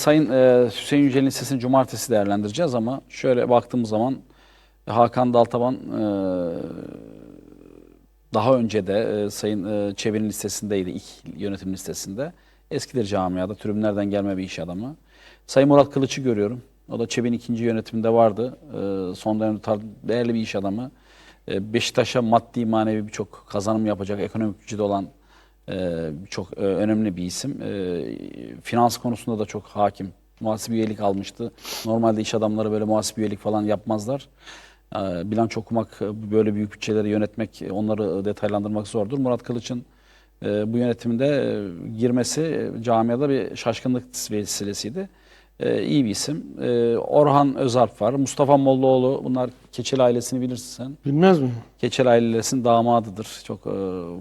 Sayın e, Hüseyin Yücel'in listesini cumartesi değerlendireceğiz ama şöyle baktığımız zaman Hakan Daltaban e, daha önce de e, Sayın e, Çevi'nin listesindeydi, ilk yönetim listesinde. Eskidir camiada, tribünlerden gelme bir iş adamı. Sayın Murat Kılıç'ı görüyorum. O da Çevi'nin ikinci yönetiminde vardı. E, son dönemde değerli bir iş adamı. E, Beşiktaş'a maddi manevi birçok kazanım yapacak, ekonomik gücü olan e, çok e, önemli bir isim. E, finans konusunda da çok hakim. Muhasebe üyelik almıştı. Normalde iş adamları böyle muhasebe üyelik falan yapmazlar. E, bilanço okumak, e, böyle büyük bütçeleri yönetmek, e, onları detaylandırmak zordur. Murat Kılıç'ın e, bu yönetimde girmesi camiada bir şaşkınlık vesilesiydi. E, iyi bir isim. E, Orhan Özalp var. Mustafa Mollaoğlu, bunlar Keçeli ailesini bilirsin sen. Bilmez mi? Keçeli ailesinin damadıdır. Çok e,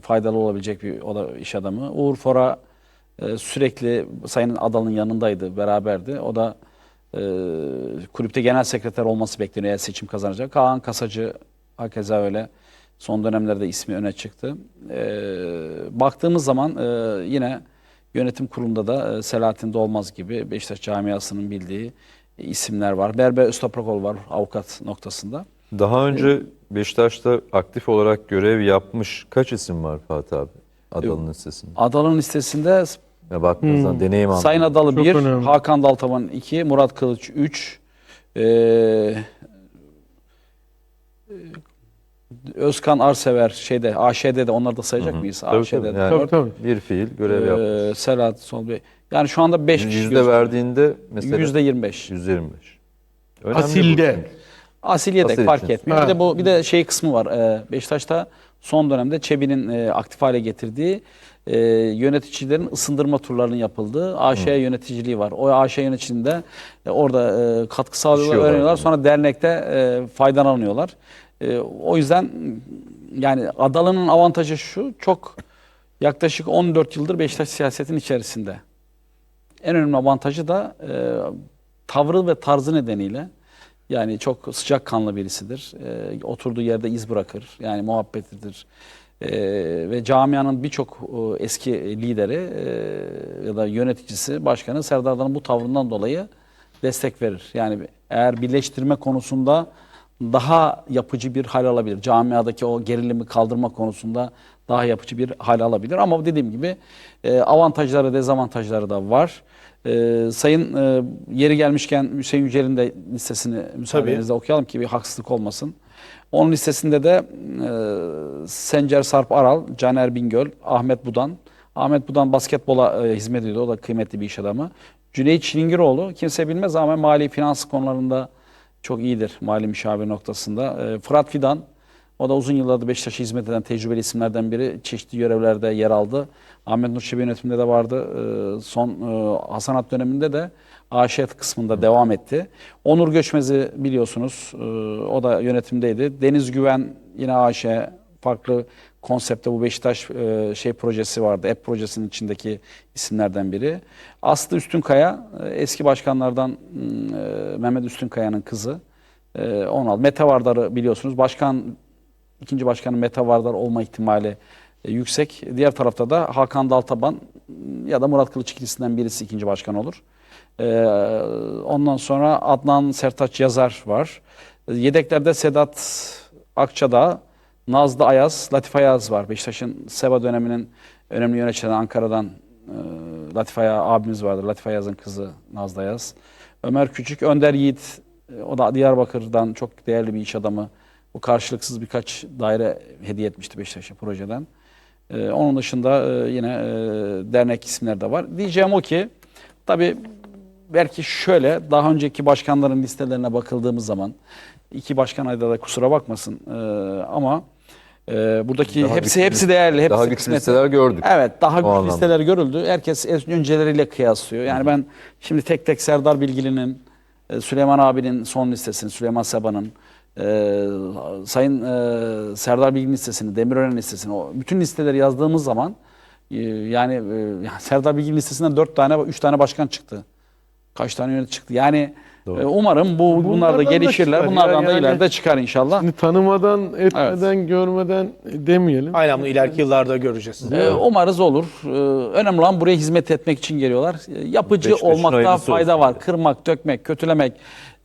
faydalı olabilecek bir o da iş adamı. Uğur Fora e, sürekli Sayın Adal'ın yanındaydı, beraberdi. O da e, kulüpte genel sekreter olması bekleniyor eğer seçim kazanacak. Kaan Kasacı hakeza öyle. Son dönemlerde ismi öne çıktı. E, baktığımız zaman e, yine yönetim kurulunda da e, Selahattin Dolmaz gibi Beşiktaş camiasının bildiği isimler var. Berber Öztoprakol var avukat noktasında. Daha önce Beşiktaş'ta aktif olarak görev yapmış kaç isim var Fatih abi? Adalı'nın listesinde. Adalı'nın listesinde Ya baktığınızda Hmm. deneyim anlamında. Sayın Adalı Çok 1, önemli. Hakan Daltaban 2, Murat Kılıç 3, ee, Özkan Arsever şeyde AŞ'de de onları da sayacak mıyız? Tabii, AŞ'de tabii. de Yani Tabii tabii. Bir fiil görev ee, yapmış. Selahat Solbey. Yani şu anda 5 kişi Yüzde verdiğinde mesela Yüzde 25. yüzde 25. Önemli Asilde. Asil yedek Asil fark için. etmiyor. Bir Ha. de bu bir de şey kısmı var. Ee, Beşiktaş'ta son dönemde Çebi'nin e, aktif hale getirdiği e, yöneticilerin ısındırma turlarının yapıldığı AŞ yöneticiliği var. O AŞ yöneticiliğinde e, orada e, katkı sağlıyorlar, öğreniyorlar. yani. Sonra dernekte e, faydalanıyorlar. E, o yüzden yani Adalı'nın avantajı şu. Çok yaklaşık 14 yıldır Beşiktaş siyasetin içerisinde. En önemli avantajı da e, tavrı ve tarzı nedeniyle yani çok sıcakkanlı birisidir. E, oturduğu yerde iz bırakır. Yani muhabbetidir. E, ve camianın birçok e, eski lideri e, ya da yöneticisi, başkanı Serdar Adalı'nın bu tavrından dolayı destek verir. Yani eğer birleştirme konusunda daha yapıcı bir hal alabilir. Camiadaki o gerilimi kaldırma konusunda daha yapıcı bir hal alabilir. Ama dediğim gibi e, avantajları, dezavantajları da var. E, sayın e, yeri gelmişken Hüseyin Yücel'in de listesini müsaadenizle okuyalım ki bir haksızlık olmasın. Onun listesinde de e, Sencer Sarp Aral, Caner Bingöl, Ahmet Budan. Ahmet Budan basketbola e, hizmet ediyor. O da kıymetli bir iş adamı. Cüneyt Çilingiroğlu kimse bilmez ama mali finans konularında çok iyidir mali müşavir noktasında. E, Fırat Fidan o da uzun yıllardır Beşiktaş'a hizmet eden tecrübeli isimlerden biri. Çeşitli görevlerde yer aldı. Ahmet Nur Çebi yönetiminde de vardı. E, son e, Hasanat döneminde de AŞ kısmında devam etti. Onur Göçmez'i biliyorsunuz. e, o da yönetimdeydi. Deniz Güven yine AŞ farklı konsepte bu Beşiktaş e, şey projesi vardı. App projesinin içindeki isimlerden biri. Aslı Üstünkaya e, eski başkanlardan e, Mehmet Üstünkaya'nın kızı. E, onu aldı. Mete Vardar'ı biliyorsunuz. Başkan ikinci başkanın Mete Vardar olma ihtimali e, yüksek. Diğer tarafta da Hakan Daltaban ya da Murat Kılıç ikilisinden birisi ikinci başkan olur. E, ondan sonra Adnan Sertaç Yazar var. E, Yedeklerde Sedat Akçadağ, Nazlı Ayaz, Latif Ayaz var. Beşiktaş'ın SEBA döneminin önemli yöneticileri Ankara'dan e, Latif Ayaz abimiz vardır. Latif Ayaz'ın kızı Nazlı Ayaz. Ömer Küçük, Önder Yiğit, e, o da Diyarbakır'dan çok değerli bir iş adamı. Bu karşılıksız birkaç daire hediye etmişti Beşiktaş'a projeden. E, onun dışında e, yine e, dernek isimleri de var. Diyeceğim o ki, tabii belki şöyle, daha önceki başkanların listelerine bakıldığımız zaman, iki başkan ayda da kusura bakmasın e, ama e, buradaki Daha hepsi güçlü- hepsi değerli, hepsi Daha güçlü kısmetli. listeler gördük. Evet daha güçlü anlamda. listeler görüldü. Herkes önceleriyle kıyaslıyor. Yani ben şimdi tek tek Serdar Bilgili'nin, e, Süleyman abinin son listesini, Süleyman Sabah'ın, e, Sayın e, Serdar Bilgili'nin listesini, Demirören listesini, o bütün listeleri yazdığımız zaman e, yani, e, Serdar Bilgili'nin listesinden 4 tane, 3 tane başkan çıktı. Kaç tane yönetici çıktı. Yani Doğru. e, umarım bu bunlar da Bunlardan da gelişirler. çıkar Bunlardan ya, da yani- ileride çıkar inşallah. Şimdi tanımadan, etmeden, görmeden demeyelim. Aynen bunu ileriki yıllarda göreceğiz. Ee, umarız olur. Ee, önemli olan buraya hizmet etmek için geliyorlar. Ee, yapıcı Beş beşin olmakta fayda olsun. var. Kırmak, dökmek, kötülemek,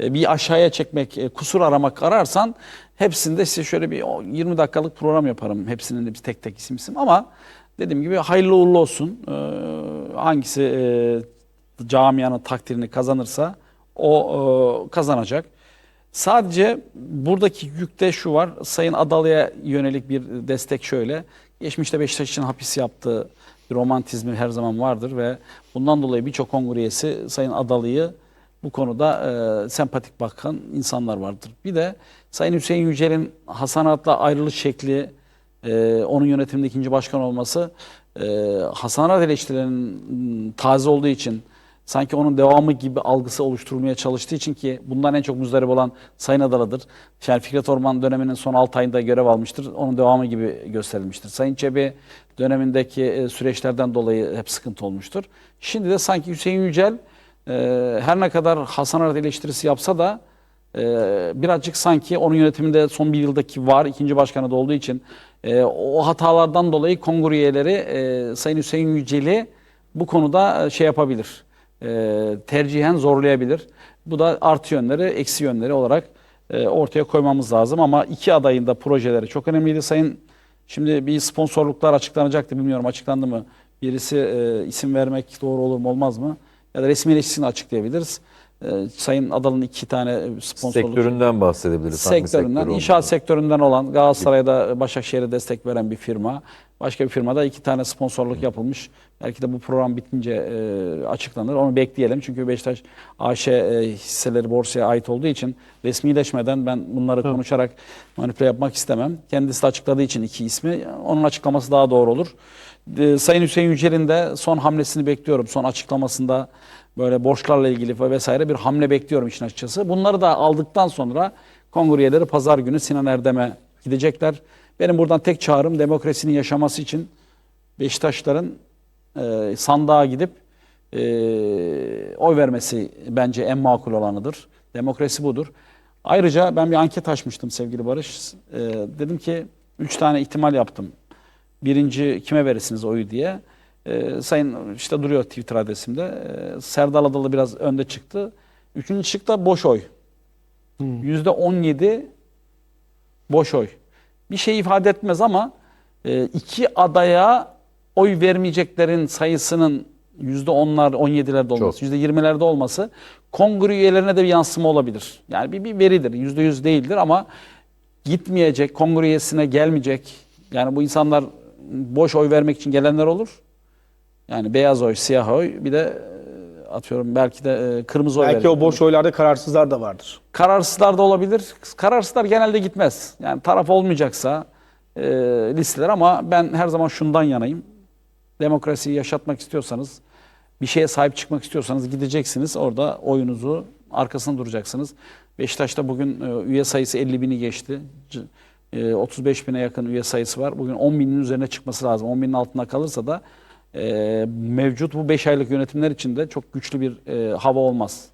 e, bir aşağıya çekmek, e, kusur aramak ararsan hepsinde size şöyle bir o 20 dakikalık program yaparım. Hepsinin de bir tek tek isim isim ama dediğim gibi hayırlı uğurlu olsun. Ee, hangisi e, camianın takdirini kazanırsa o e, kazanacak. Sadece buradaki yükte şu var. Sayın Adalı'ya yönelik bir destek şöyle. Geçmişte Beşiktaş hapis yaptığı bir romantizmi her zaman vardır ve bundan dolayı birçok kongre üyesi Sayın Adalı'yı bu konuda e, sempatik bakan insanlar vardır. Bir de Sayın Hüseyin Yücel'in Hasanat'la ayrılış şekli, e, onun yönetiminde ikinci başkan olması e, Hasanat eleştirilerinin taze olduğu için sanki onun devamı gibi algısı oluşturulmaya çalıştığı için ki bundan en çok muzdarip olan Sayın Adalı'dır. Yani Fikret Orman döneminin son 6 ayında görev almıştır. Onun devamı gibi gösterilmiştir. Sayın Çebi dönemindeki e, süreçlerden dolayı hep sıkıntı olmuştur. Şimdi de sanki Hüseyin Yücel e, her ne kadar Hasan Arat eleştirisi yapsa da e, birazcık sanki onun yönetiminde son bir yıldaki var, ikinci başkanı da olduğu için o hatalardan dolayı kongre üyeleri Sayın Hüseyin Yücel'i bu konuda şey yapabilir, e, tercihen zorlayabilir. Bu da artı yönleri, eksi yönleri olarak e, ortaya koymamız lazım. Ama iki adayın da projeleri çok önemliydi. Sayın şimdi bir sponsorluklar açıklanacaktı bilmiyorum açıklandı mı? Birisi e, isim vermek doğru olur mu olmaz mı? Ya da resmi ilişkisini açıklayabiliriz. E, Sayın Adalı'nın iki tane sponsorluk Sektöründen bahsedebiliriz. Hangi sektöründen, sektör inşaat sektöründen olan Galatasaray'da Başakşehir'e destek veren bir firma. Başka bir firmada iki tane sponsorluk yapılmış. Belki de bu program bitince e, açıklanır. Onu bekleyelim. Çünkü Beşiktaş AŞ e, hisseleri borsaya ait olduğu için resmileşmeden ben bunları konuşarak manipüle yapmak istemem. Kendisi de açıkladığı için iki ismi. Onun açıklaması daha doğru olur. E, Sayın Hüseyin Yücel'in de son hamlesini bekliyorum. Son açıklamasında böyle borçlarla ilgili ve vesaire bir hamle bekliyorum işin açıkçası. Bunları da aldıktan sonra kongre üyeleri pazar günü Sinan Erdem'e gidecekler. Benim buradan tek çağrım demokrasinin yaşaması için Beşiktaşların e, sandığa gidip e, oy vermesi bence en makul olanıdır. Demokrasi budur. Ayrıca ben bir anket açmıştım sevgili Barış. E, dedim ki üç tane ihtimal yaptım. Birinci kime verirsiniz oyu diye. E, sayın işte duruyor Twitter adresimde. E, Serdal Adalı biraz önde çıktı. Üçüncü şıkta boş oy. Yüzde on yedi boş oy. Bir şey ifade etmez ama e, iki adaya oy vermeyeceklerin sayısının yüzde onlar, on yedilerde olması, yüzde yirmilerde olması kongre üyelerine de bir yansıma olabilir. Yani bir, bir veridir. Yüzde yüz değildir ama gitmeyecek, kongre üyesine gelmeyecek. Yani bu insanlar boş oy vermek için gelenler olur. Yani beyaz oy, siyah oy bir de e, atıyorum belki de e, kırmızı oy Belki verecek. o boş oylarda kararsızlar da vardır. Kararsızlar da olabilir. Kararsızlar genelde gitmez. Yani taraf olmayacaksa e, listeler ama ben her zaman şundan yanayım. Demokrasiyi yaşatmak istiyorsanız, bir şeye sahip çıkmak istiyorsanız gideceksiniz. Orada oyunuzu arkasında duracaksınız. Beşiktaş'ta bugün e, üye sayısı 50 bini geçti. C- e, 35 bine yakın üye sayısı var. Bugün 10 binin üzerine çıkması lazım. 10 binin altında kalırsa da e, mevcut bu 5 aylık yönetimler içinde çok güçlü bir e, hava olmaz.